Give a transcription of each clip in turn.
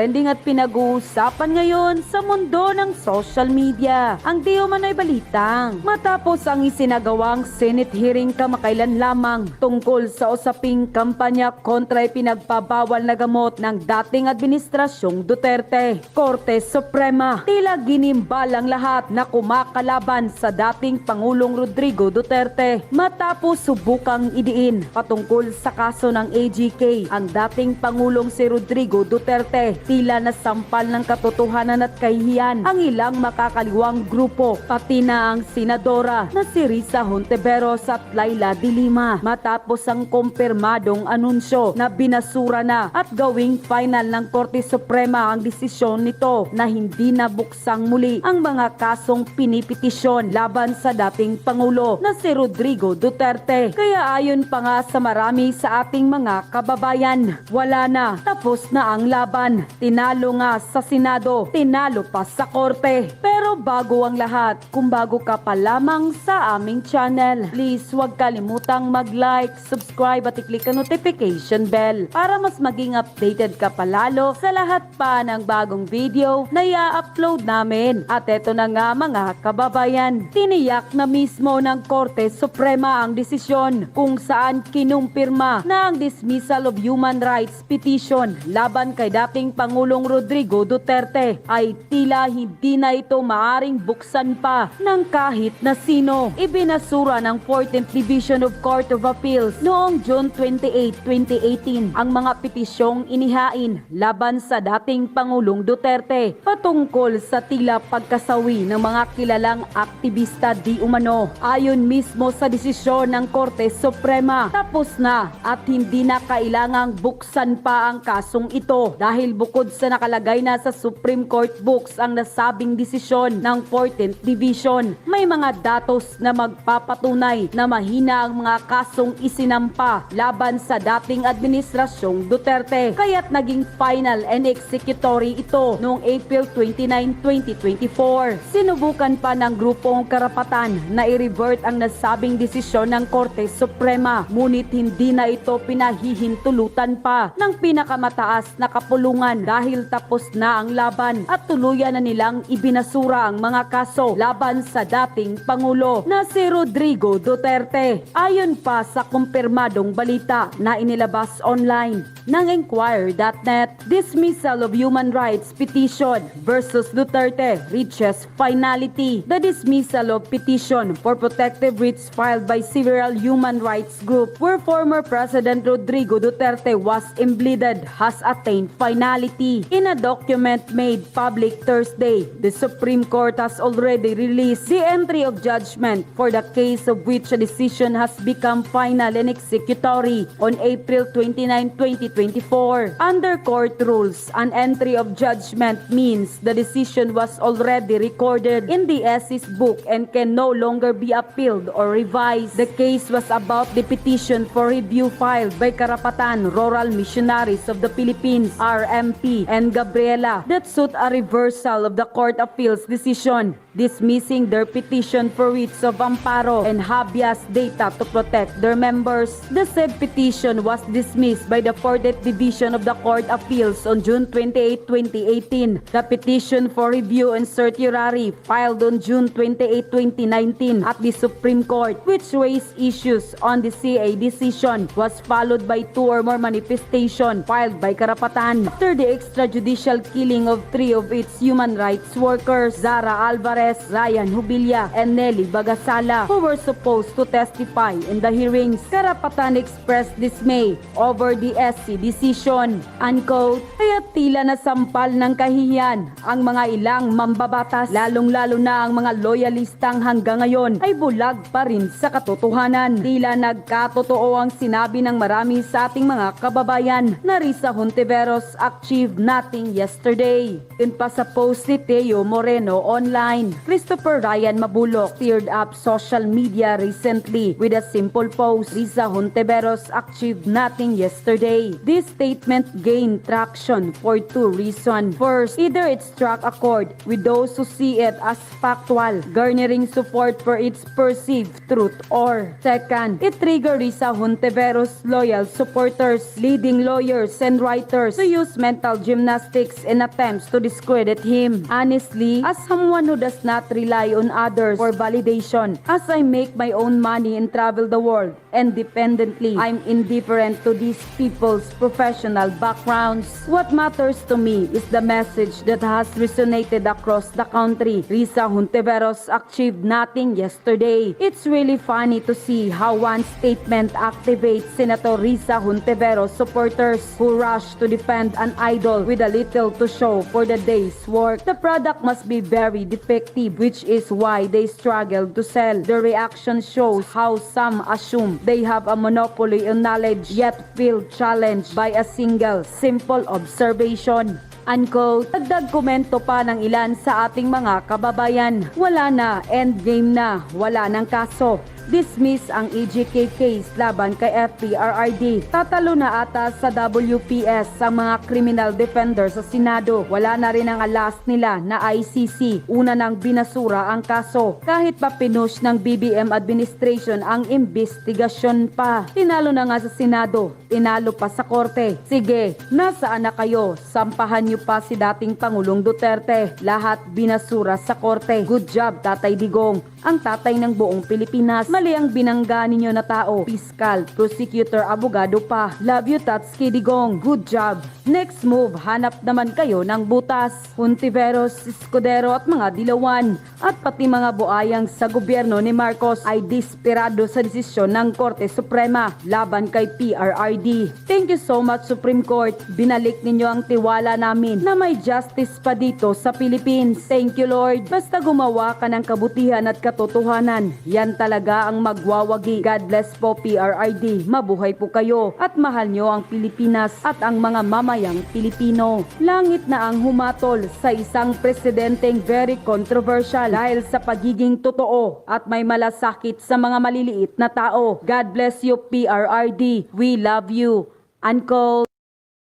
Trending at pinag-uusapan ngayon sa mundo ng social media. Ang di umano'y balitang matapos ang isinagawang Senate hearing kamakailan lamang tungkol sa usaping kampanya kontra ipinagbabawal na gamot ng dating administrasyong Duterte. Korte Suprema tila ginimbal ang lahat na kumakalaban sa dating Pangulong Rodrigo Duterte matapos subukang idiin patungkol sa kaso ng AGK ang dating Pangulong si Rodrigo Duterte tila nasampal ng katotohanan at kahihiyan ang ilang makakaliwang grupo pati na ang senadora na si Risa Honteveros at Laila de Lima matapos ang kumpirmadong anunsyo na binasura na at gawing final ng Korte Suprema ang desisyon nito na hindi na buksang muli ang mga kasong pinipetisyon laban sa dating Pangulo na si Rodrigo Duterte. Kaya ayon pa nga sa marami sa ating mga kababayan, wala na, tapos na ang laban. Tinalo nga sa Senado, tinalo pa sa Korte. Pero bago ang lahat, kung bago ka pa lamang sa aming channel, please huwag kalimutang mag-like, subscribe at i-click ang notification bell para mas maging updated ka palalo sa lahat pa ng bagong video na i-upload namin. At eto na nga mga kababayan, tiniyak na mismo ng Korte Suprema ang desisyon kung saan kinumpirma na ang dismissal of human rights petition laban kay dating Pangulong Rodrigo Duterte ay tila hindi na ito maaring buksan pa ng kahit na sino. Ibinasura ng 14th Division of Court of Appeals noong June 28, 2018 ang mga petisyong inihain laban sa dating Pangulong Duterte patungkol sa tila pagkasawi ng mga kilalang aktivista di umano. Ayon mismo sa desisyon ng Korte Suprema, tapos na at hindi na kailangang buksan pa ang kasong ito dahil bukod sa nakalagay na sa Supreme Court books ang nasabing desisyon ng 14th Division, may mga datos na magpapatunay na mahina ang mga kasong isinampa laban sa dating administrasyong Duterte. Kaya't naging final and executory ito noong April 29, 2024. Sinubukan pa ng grupong karapatan na i-revert ang nasabing desisyon ng Korte Suprema ngunit hindi na ito pinahihintulutan pa ng pinakamataas na kapulungan dahil tapos na ang laban at tuluyan na nilang ibinasura ang mga kaso laban sa dating Pangulo na si Rodrigo Duterte. Ayon pa sa kumpirmadong balita na inilabas online ng Enquirer.net, dismissal of human rights petition versus Duterte reaches finality. The dismissal of petition for protective writs filed by several human rights group where former President Rodrigo Duterte was embleeded has attained finality. In a document made public Thursday, the Supreme Court has already released the entry of judgment for the case of which a decision has become final and executory on April 29, 2024. Under court rules, an entry of judgment means the decision was already recorded in the SE's book and can no longer be appealed or revised. The case was about the petition for review filed by Karapatan Rural Missionaries of the Philippines, RMP, and Gabriela that sought a reversal of the Court Appeals decision dismissing their petition for writs of amparo and habeas data to protect their members. The said petition was dismissed by the 4th Division of the Court Appeals on June 28, 2018. The petition for review and certiorari filed on June 28, 2019 at the Supreme Court, which raised issues on the CA decision, was followed by two or more manifestation filed by Karapatan after the extrajudicial killing of three of its human rights workers, Zara Alvarez, Ryan Hubilla, and Nelly Bagasala, who were supposed to testify in the hearings. Karapatan expressed dismay over the SC decision. Unquote, kaya tila nasampal ng kahihiyan ang mga ilang mambabatas, lalong-lalo na ang mga loyalistang hanggang ngayon ay bulag pa rin sa katotohanan. Tila nagkatotoo ang sinabi ng marami sa ating mga kababayan na Risa Hontiveros achieved nothing yesterday. Yun pa sa post ni Teo Moreno online. Christopher Ryan Mabulok teared up social media recently with a simple post. Risa Honteveros achieved nothing yesterday. This statement gained traction for two reasons. First, either it struck a chord with those who see it as factual, garnering support for its perceived truth, or second, it triggered Risa Honteveros' loyal supporters, leading lawyers and writers to use mental gymnastics in attempts to discredit him. Honestly, as someone who does not rely on others for validation, as I make my own money and travel the world independently, I'm indifferent to these people's professional backgrounds. What matters to me is the message that has resonated across the country. Risa Honteveros achieved nothing yesterday. It's really funny to see how one statement activates Senator Risa Honteveros supporters who rush to defend an idol with a little to show for the day's work. The product must be very defective, which is why they struggle to sell. The reaction shows how some assume they have a monopoly on knowledge yet feel challenged by a single simple observation. Unquote. Dagdag komento pa ng ilan sa ating mga kababayan. Wala na, endgame na, wala ng kaso. Dismiss ang EJK case laban kay FPRRD. Tatalo na ata sa WPS sa mga criminal defender sa Senado. Wala na rin ang alas nila na ICC. Una nang binasura ang kaso. Kahit pa pinush ng BBM administration ang investigasyon pa. Tinalo na nga sa Senado. Tinalo pa sa korte. Sige, nasaan na kayo? Sampahan niyo pa si dating Pangulong Duterte. Lahat binasura sa korte. Good job, Tatay Digong. Ang tatay ng buong Pilipinas. Mali ang binangga ninyo na tao. Piskal, prosecutor, abogado pa. Love you, Tatski Digong. Good job. Next move, hanap naman kayo ng butas. Huntiveros, Escudero at mga dilawan. At pati mga buayang sa gobyerno ni Marcos ay desperado sa desisyon ng Korte Suprema laban kay PRRD. Thank you so much Supreme Court. Binalik ninyo ang tiwala namin na may justice pa dito sa Philippines. Thank you Lord. Basta gumawa ka ng kabutihan at katotohanan. Yan talaga ang magwawagi. God bless po PRRD. Mabuhay po kayo at mahal nyo ang Pilipinas at ang mga mamayang Pilipino. Langit na ang humatol sa isang presidenteng very controversial dahil sa pagiging totoo at may malasakit sa mga maliliit na tao. God bless you PRRD. We love you. Uncle.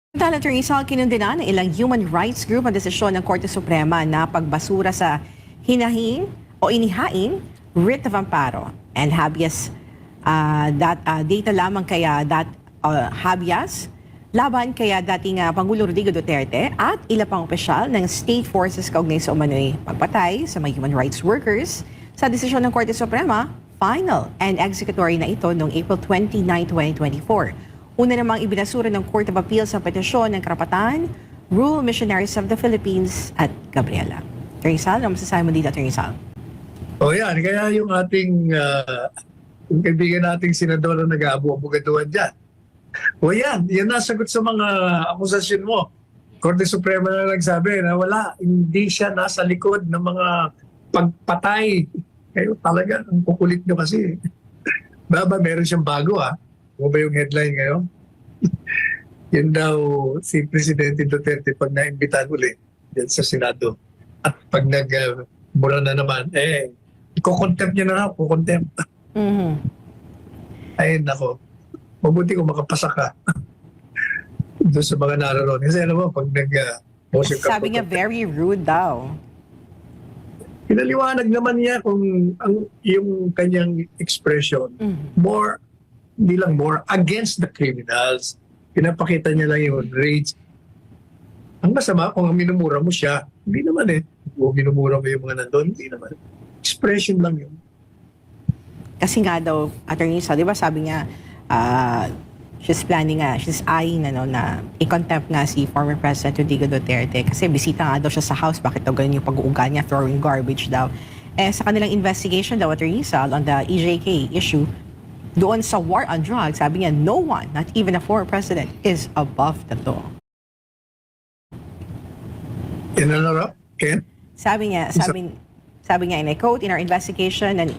Samantala, Attorney Sal, kinundina ng ilang human rights group ang desisyon ng Korte Suprema na pagbasura sa hinahin o inihain writ of amparo and habeas uh, that, uh, data lamang kaya that uh, habeas laban kaya dating uh, Pangulo Rodrigo Duterte at ilang pang opisyal ng state forces kaugnay sa umano'y pagpatay sa mga human rights workers sa desisyon ng Korte Suprema, final and executory na ito noong April 29, 2024. Una namang ibinasura ng Court of Appeals ang petisyon ng karapatan, Rural Missionaries of the Philippines at Gabriela. Attorney Sal, ano masasabi mo dito, Attorney Sal? O yan, kaya yung ating uh, yung kaibigan nating senador na nag-aabu-abugaduhan dyan. O yan, yan nasagot sa mga akusasyon mo. Korte Suprema na nagsabi na wala, hindi siya nasa likod ng mga pagpatay. Kayo talaga, ang kukulit nyo kasi. Baba, meron siyang bago ah. Ano ba yung headline ngayon? Yan daw si Presidente Duterte pag naimbitahan ulit dyan sa Senado. At pag nag uh, na naman, eh, kukontempt niya na raw, kukontempt. Mm-hmm. Ay, nako. Mabuti kung makapasa ka. Doon sa mga naroon. Kasi alam mo, pag nag uh, ka, Sabi niya, very rude daw. pinaliwanag naman niya kung ang yung kanyang expression Mhm. more hindi lang more against the criminals pinapakita niya lang yung rage ang masama kung minumura mo siya hindi naman eh o minumura mo yung mga nandun hindi naman expression lang yun Kasi nga daw, Attorney Sal, di ba sabi niya, ah, she's planning nga, she's eyeing ano, na i-contempt nga si former President Rodrigo Duterte kasi bisita nga daw siya sa house, bakit daw ganun yung pag-uugal niya, throwing garbage daw. Eh, sa kanilang investigation daw, Attorney Sal, on the EJK issue, doon sa war on drugs, sabi niya, no one, not even a former president, is above the law. and ano raw Ken? Sabi niya, sabi, sabi niya, and I quote, in our investigation and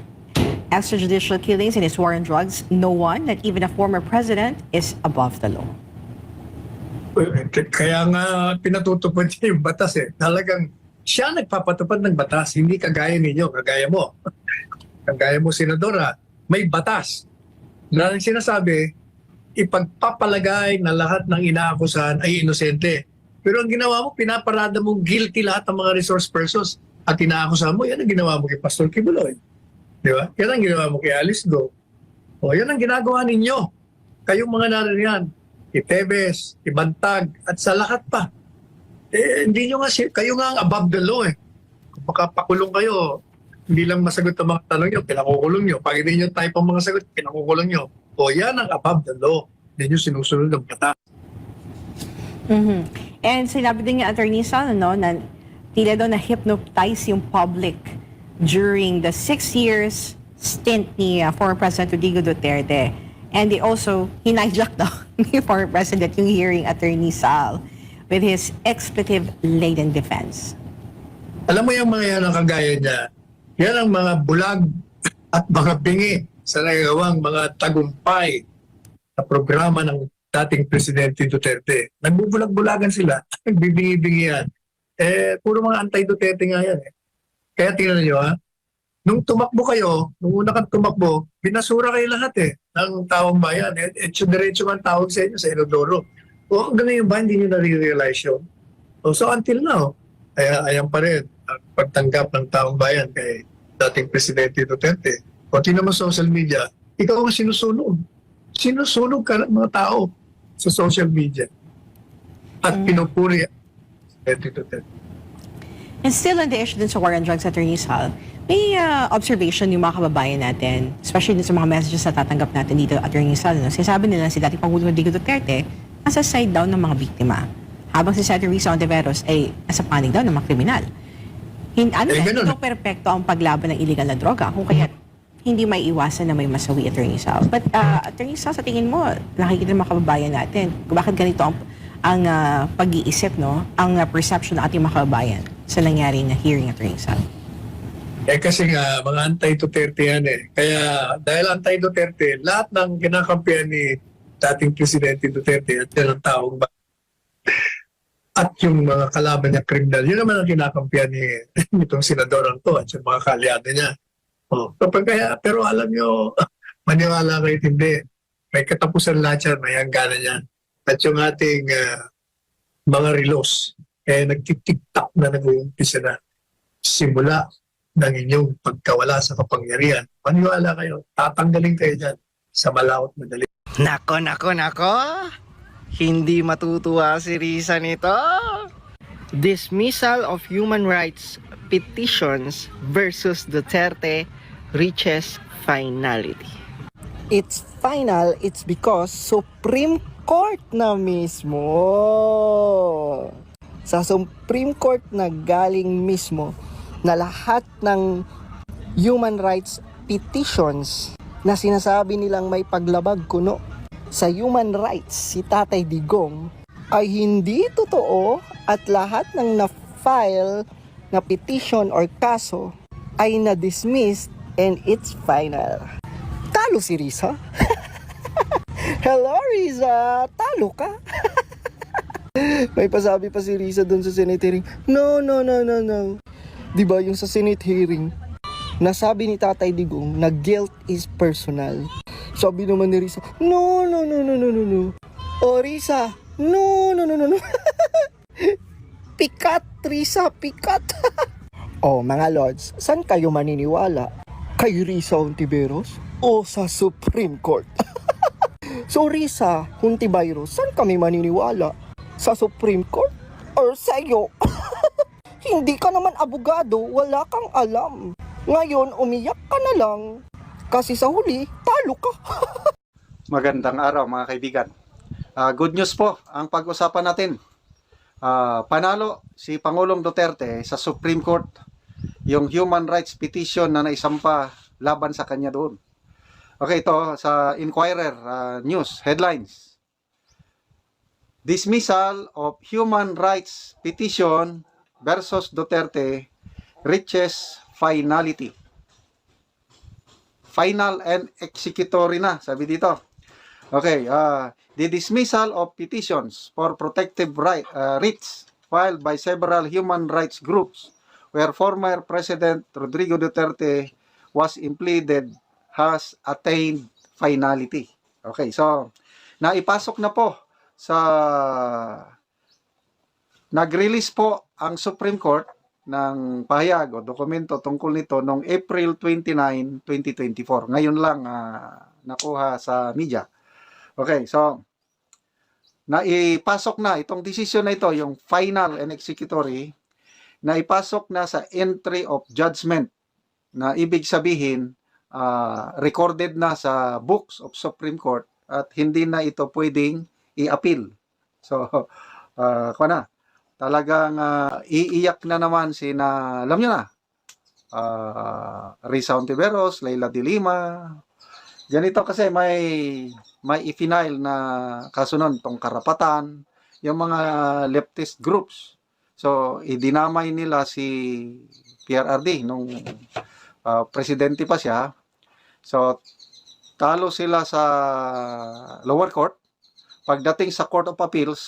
extrajudicial killings in his war on drugs, no one, not even a former president, is above the law. Kaya nga pinatutupad niya yung batas eh. Talagang siya nagpapatupad ng batas, hindi kagaya ninyo, kagaya mo. kagaya mo, Senadora, may batas. Na sinasabi, ipagpapalagay na lahat ng inaakusahan ay inosente. Pero ang ginawa mo, pinaparada mong guilty lahat ng mga resource persons at inaakusahan mo, yan ang ginawa mo kay Pastor Kibuloy. Di ba? Yan ang ginawa mo kay Alice Go. O, yan ang ginagawa ninyo. Kayong mga naririyan, Itebes, Ibantag, at sa lahat pa. Eh, hindi nyo nga, kayo nga ang above the law eh. Kung makapakulong kayo, hindi lang masagot ang mga tanong nyo, pinakukulong nyo. Pag hindi nyo type ang mga sagot, pinakukulong nyo. O yan ang above the law. Hindi nyo sinusunod ang batas. Mhm. And sinabi din ni Attorney Sal, no, na tila daw na-hypnotize yung public during the six years stint ni uh, former President Rodrigo Duterte. And they also, hinijack daw ni former President yung hearing Attorney Sal with his expletive-laden defense. Alam mo yung mga yan ang kagaya niya, yan ang mga bulag at mga bingi sa nagawang mga tagumpay sa programa ng dating Presidente Duterte. Nagbubulag-bulagan sila, nagbibingi-bingi yan. Eh, puro mga anti-Duterte nga yan. Eh. Kaya tingnan niyo ha, nung tumakbo kayo, nung una kang tumakbo, binasura kayo lahat eh, ng taong bayan. Eh, eh diretso ang tawag sa inyo sa Inodoro. O hanggang ngayon ba, hindi nyo nare-realize yun? O, so until now, kaya ayan pa rin ang pagtanggap ng taong bayan kay dating Presidente Duterte. O tingnan mo sa social media, ikaw ang sinusunog. Sinusunog ka ng mga tao sa social media. At Mm. pinupuri ang Presidente Duterte. And still on the issue din sa war on drugs, Attorney Sal, may uh, observation yung mga kababayan natin, especially din sa mga messages na tatanggap natin dito, Attorney Sal, no? sinasabi nila si dating Pangulong Rodrigo Duterte, nasa side down ng mga biktima. Habang si Senator Risa Ontiveros ay nasa panig daw ng mga kriminal. Hin ano Eh, ganun. perpekto ang paglaban ng illegal na droga, kung kaya hindi may iwasan na may masawi, Attorney Sal. But, uh, Attorney Sal, sa tingin mo, nakikita ng mga kababayan natin, bakit ganito ang, ang ah, pag-iisip, no? ang ah, perception ng ating mga kababayan sa nangyari na hearing, Attorney Sal. Eh kasi nga, mga anti-Duterte yan eh. Kaya dahil anti-Duterte, lahat ng kinakampihan ni dating Presidente Duterte at yan taong ba at yung mga kalaban niya kriminal, yun naman ang kinakampihan ni itong senadorang to at yung mga kalyado niya. Oh, kapag kaya, pero alam nyo, maniwala kayo hindi. May katapusan lahat yan, may hangganan yan. At yung ating ah, mga relos, eh nagtitik-tak na nag-uumpisa na simula ng inyong pagkawala sa kapangyarihan. Maniwala kayo, tatanggalin kayo dyan sa malawat madali. Nako, nako, nako. Hindi matutuwa si Risa nito. Dismissal of human rights petitions versus Duterte reaches finality. It's final, it's because Supreme Court na mismo. Sa Supreme Court na galing mismo na lahat ng human rights petitions na sinasabi nilang may paglabag kuno sa human rights si Tatay Digong ay hindi totoo at lahat ng na-file na petition or kaso ay na-dismissed and it's final. Talo si Risa. Hello Risa, talo ka. May pasabi pa si Risa doon sa Senate hearing. No, no, no, no, no. 'Di ba yung sa Senate hearing, nasabi ni Tatay Digong na guilt is personal. Sabi naman ni Risa, no, no, no, no, no, no, no. O Risa, no, no, no, no, no. pikat, Risa, pikat. o mga lords, saan kayo maniniwala? Kay Risa Ontiveros o sa Supreme Court? So Risa Ontiveros, saan kami maniniwala? Sa Supreme Court or sa iyo? Hindi ka naman abogado, wala kang alam. Ngayon, umiyak ka na lang. Kasi sa huli, talo ka. Magandang araw mga kaibigan. Ah, good news po ang pag-usapan natin. Ah, panalo si Pangulong Duterte sa Supreme Court yung human rights petition na naisampa laban sa kanya doon. Okay, ito sa Inquirer ah, News headlines. Dismissal of human rights petition versus Duterte reaches finality final and executory na, sabi dito. Okay, uh, the dismissal of petitions for protective right, uh, writs filed by several human rights groups where former President Rodrigo Duterte was impleaded has attained finality. Okay, so naipasok na po sa nag-release po ang Supreme Court ng pahayag o dokumento tungkol nito noong April 29, 2024. Ngayon lang ah, nakuha sa media. Okay, so naipasok na itong decision na ito, yung final and executory, naipasok na sa entry of judgment na ibig sabihin ah, recorded na sa books of Supreme Court at hindi na ito pwedeng i-appeal. So, uh, na, talagang ah, iiyak na naman si na, alam nyo na, uh, Risa Ontiveros, Leila de Lima, ganito kasi may may i-final na kaso nun, tong karapatan, yung mga leftist groups. So, idinamay nila si PRRD nung ah, presidente pa siya. So, talo sila sa lower court. Pagdating sa Court of Appeals,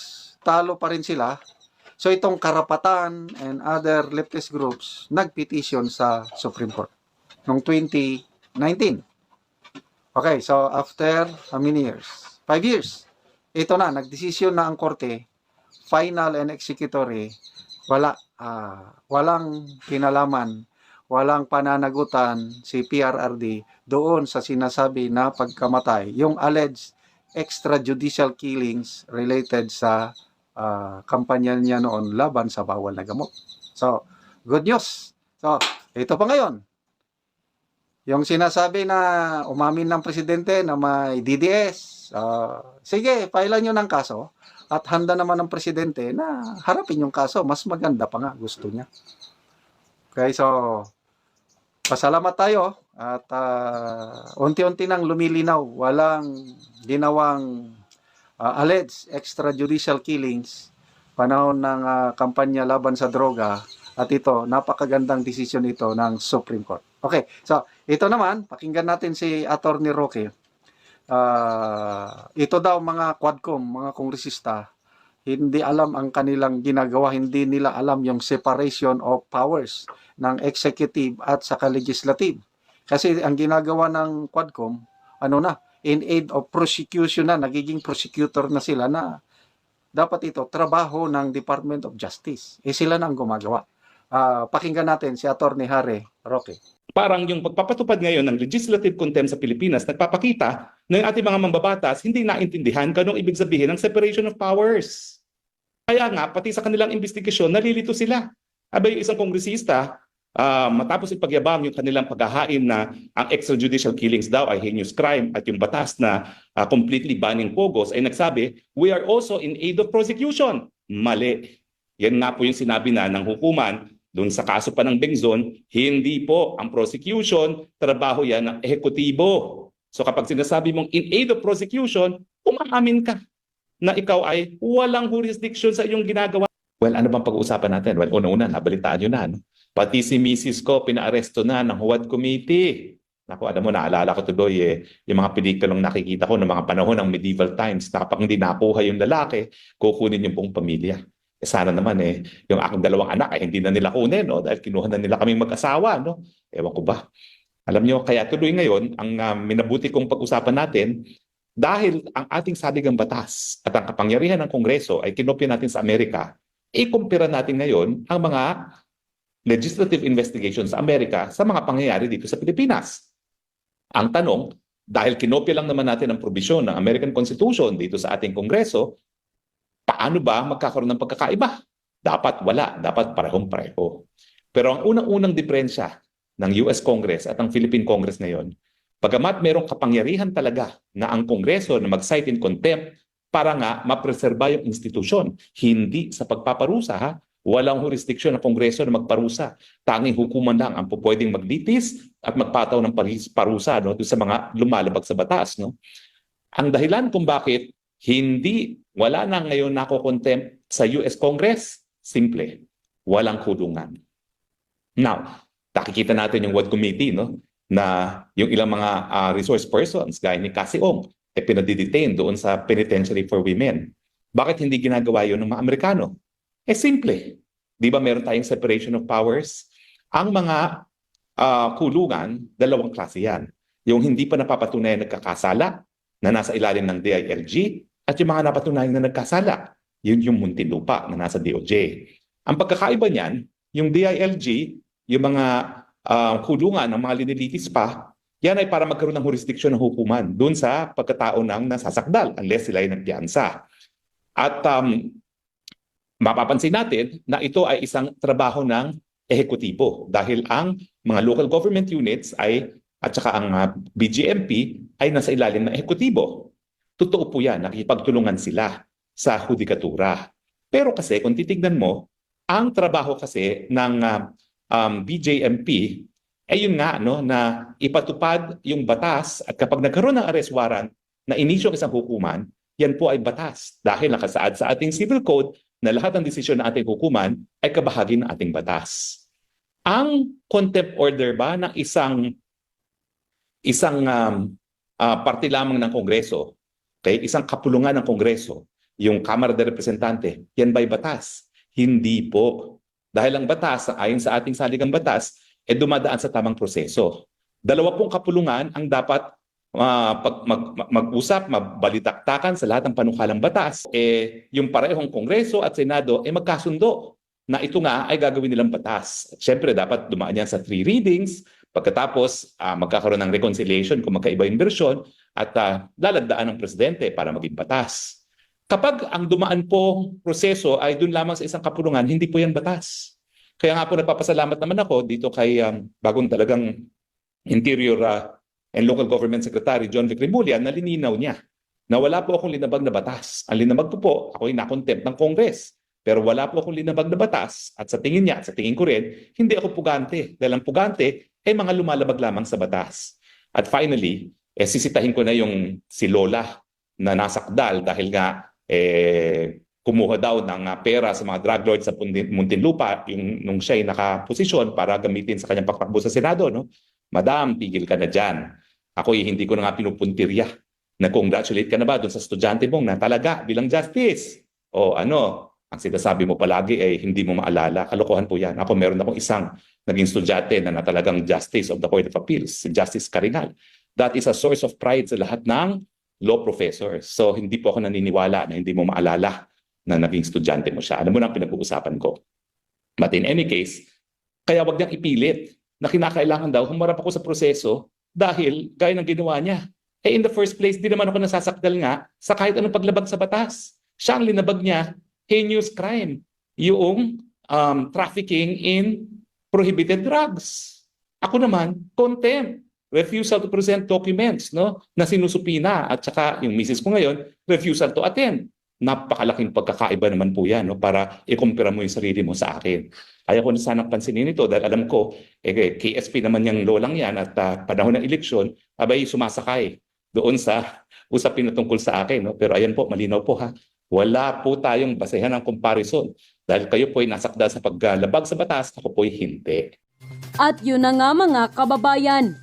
talo pa rin sila. So, itong karapatan and other leftist groups nagpetition sa Supreme Court noong 2019. Okay, so after how many years? Five years. Ito na, nagdesisyon na ang korte, final and executory, wala, ah, walang kinalaman, walang pananagutan si PRRD doon sa sinasabi na pagkamatay, yung alleged extrajudicial killings related sa ah, kampanya niya noon laban sa bawal na gamot. So, good news. So, ito pa ngayon, yung sinasabi na umamin ng presidente na may DDS, ah, sige, pailan nyo ng kaso at handa naman ng presidente na harapin yung kaso. Mas maganda pa nga gusto niya. Okay, so pasalamat tayo at ah, unti-unti nang lumilinaw. Walang ginawang ah, alleged extrajudicial killings panahon ng ah, kampanya laban sa droga at ito, napakagandang desisyon ito ng Supreme Court. Okay, so ito naman, pakinggan natin si Attorney Roque. Ah, ito daw mga quadcom, mga kongresista, hindi alam ang kanilang ginagawa, hindi nila alam yung separation of powers ng executive at saka legislative. Kasi ang ginagawa ng quadcom, ano na, in aid of prosecution na, nagiging prosecutor na sila na dapat ito, trabaho ng Department of Justice. Eh sila na ang gumagawa. Ah, pakinggan natin si Attorney Harry Roque. parang yung pagpapatupad ngayon ng legislative contempt sa Pilipinas nagpapakita na yung ating mga mambabatas hindi naintindihan kung anong ibig sabihin ng separation of powers. Kaya nga, pati sa kanilang investigasyon, nalilito sila. Abay, isang kongresista, ah, matapos ipagyabang yung kanilang paghahain na ang extrajudicial killings daw ay heinous crime at yung batas na ah, completely banning pogos ay nagsabi, we are also in aid of prosecution. Mali. Yan nga po yung sinabi na ng hukuman doon sa kaso pa ng Bengzon, hindi po ang prosecution, trabaho yan ng ehekutibo. So kapag sinasabi mong in aid of prosecution, umaamin ka na ikaw ay walang jurisdiction sa iyong ginagawa. Well, ano bang pag-uusapan natin? Well, una-una, nabalitaan nyo na. No? Pati si Mrs. ko, pinaaresto na ng Huwad Committee. Naku, alam mo, naalala ko tuloy eh, yung mga pelikulang nakikita ko ng mga panahon ng medieval times na kapag hindi nakuha yung lalaki, kukunin yung buong pamilya. Eh, sana naman eh, yung aking dalawang anak ay hindi na nila kunin, no? Dahil kinuha na nila kaming mag-asawa, no? Ewan ko ba. Alam nyo, kaya tuloy ngayon, ang ah, minabuti kong pag-usapan natin, dahil ang ating saligang batas at ang kapangyarihan ng Kongreso ay kinopya natin sa Amerika, ikumpira natin ngayon ang mga legislative investigations sa Amerika sa mga pangyayari dito sa Pilipinas. Ang tanong, dahil kinopya lang naman natin ang probisyon ng American Constitution dito sa ating Kongreso, paano ba magkakaroon ng pagkakaiba? Dapat wala, dapat parehong-pareho. Pero ang unang-unang diferensya ng US Congress at ang Philippine Congress ngayon, pagamat merong kapangyarihan talaga na ang Kongreso na mag-cite in contempt para nga mapreserba yung institusyon, hindi sa pagpaparusa ha, walang jurisdiksyon ng Kongreso na magparusa. Tanging hukuman lang ang pupwedeng maglitis at magpataw ng parusa no, sa mga lumalabag sa batas. No? Ang dahilan kung bakit hindi, wala na ngayon nako-contempt sa US Congress, simple, walang kulungan. Now, nakikita natin yung Ward Committee, no? na yung ilang mga ah, resource persons, gaya ni Cassie Ong, ay pinadidetain doon sa penitentiary for women. Bakit hindi ginagawa yun ng mga Amerikano? Eh simple. Di ba meron tayong separation of powers? Ang mga ah, kulungan, dalawang klase yan. Yung hindi pa napapatunayan nagkakasala na nasa ilalim ng DILG at yung mga napatunayan na nagkasala, yun yung Muntinlupa na nasa DOJ. Ang pagkakaiba niyan, yung DILG, yung mga ah, kulungan ng mga linilitis pa, yan ay para magkaroon ng jurisdiction ng hukuman doon sa pagkatao ng nasasakdal unless sila ay nagpiyansa. At um, mapapansin natin na ito ay isang trabaho ng ehekutibo dahil ang mga local government units ay at saka ang uh, BGMP ay nasa ilalim ng ehekutibo. Totoo po yan, nakikipagtulungan sila sa hudikatura. Pero kasi kung titignan mo, ang trabaho kasi ng uh, um, BJMP ay yun nga no na ipatupad yung batas at kapag nagkaroon ng arrest warrant na inisyo ang isang hukuman, yan po ay batas dahil nakasaad sa ating civil code na lahat ng desisyon ng ating hukuman ay kabahagi ng ating batas. Ang contempt order ba ng isang isang um, ah, parte lamang ng Kongreso, okay? isang kapulungan ng Kongreso, yung Kamara de Representante, yan ba'y batas? Hindi po. Dahil ang batas, ayon sa ating saligang batas, eh dumadaan sa tamang proseso. Dalawa pong kapulungan ang dapat ah, pag, mag, mag- mag-usap, mabalitaktakan sa lahat ng panukalang batas. Eh, yung parehong Kongreso at Senado eh magkasundo na ito nga ay gagawin nilang batas. Siyempre, dapat dumaan yan sa three readings. Pagkatapos, ah, magkakaroon ng reconciliation kung magkaiba yung version at ah, lalandaan ng presidente para maging batas. Kapag ang dumaan po proseso ay dun lamang sa isang kapulungan, hindi po yan batas. Kaya nga po nagpapasalamat naman ako dito kay um, bagong talagang Interior ah, and Local Government Secretary John Vic Rimulya na lininaw niya na wala po akong linabag na batas. Ang linabag ko po, ako ay nakontempt ng Congress. Pero wala po akong linabag na batas at sa tingin niya, at sa tingin ko rin, hindi ako pugante. Dahil ang pugante ay mga lumalabag lamang sa batas. At finally, eh, sisitahin ko na yung si Lola na nasakdal dahil nga eh, kumuha daw ng ah, pera sa mga drug lords sa Muntinlupa yung nung siya ay nakaposisyon para gamitin sa kanyang pagtakbo sa Senado. No? Madam, tigil ka na dyan. Ako eh, hindi ko na nga pinupuntirya. Na-congratulate ka na ba doon sa estudyante mong na talaga bilang justice? O ano, ang sinasabi mo palagi ay hindi mo maalala. Kalokohan po yan. Ako meron akong isang naging estudyante na, na talagang justice of the Court of Appeals, si Justice Carinal. That is a source of pride sa lahat ng law professors. So hindi po ako naniniwala na hindi mo maalala na naging estudyante mo siya. Alam mo na pinag-uusapan ko. But in any case, kaya wag niyang ipilit na kinakailangan daw humarap ako sa proseso dahil gaya ng ginawa niya. Eh in the first place, di naman ako nasasakdal nga sa kahit anong paglabag sa batas. Siya ang linabag niya, heinous crime, yung um, trafficking in prohibited drugs. Ako naman, contempt, refusal to present documents no, na sinusupina at saka yung misis ko ngayon, refusal to attend. Napakalaking pagkakaiba naman po yan no, para ikumpira mo yung sarili mo sa akin. Ayaw ko na sanang pansinin ito dahil alam ko, eh, KSP naman yung lolang yan at ah, panahon ng eleksyon, abay sumasakay doon sa usapin na tungkol sa akin. No? Pero ayan po, malinaw po ha, wala po tayong basehan ng comparison dahil kayo po ay nasakdal sa paglalabag sa batas, ako po ay hindi. At yun na nga mga kababayan,